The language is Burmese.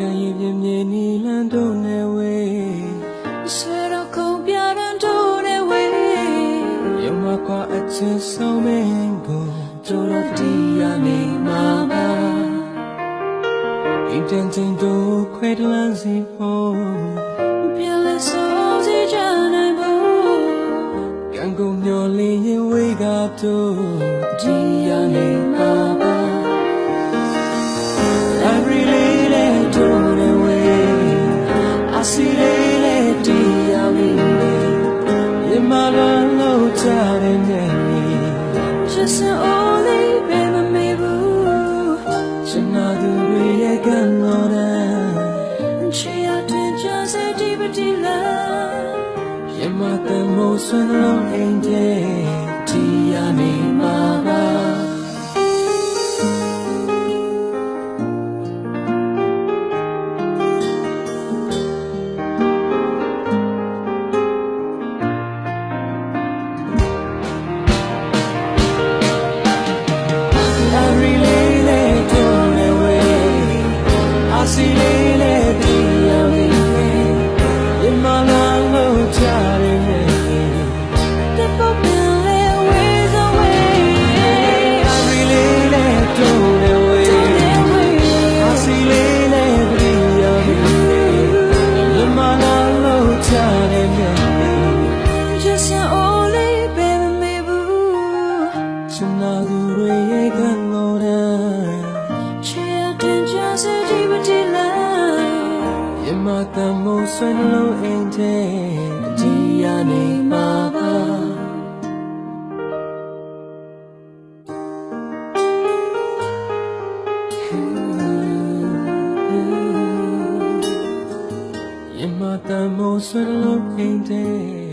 ခံရပြင်းပြင်းနီလန်းတို့နေဝေးဆွေတော့ခုံပြရန်တို့နဲ့ဝေးရမကွာအချင်းဆုံးမင်းကိုတို့တော့ဒီရနေမှာပါအိမ်တန်ချင်းတို့ခွဲတလန်းစီဖို့ပြန်လဲစိုးစီကြနိုင်ဖို့ကံကုန်မျောလင်းရင်ဝေးကတို့ဒီရနေမှာ Just an only baby me boo ရှင်နာသူတွေရဲ့ကံတော်တဲ့ She had to just a deep deep love ရမတမိုးဆွမ်းလုံးအိမ်တဲ့ဒီ see ရမတမိုးဆွမ်းလုံးအိမ်တဲ့ဒီရနေမှာပါရမတမိုးဆွမ်းလုံးအိမ်တဲ့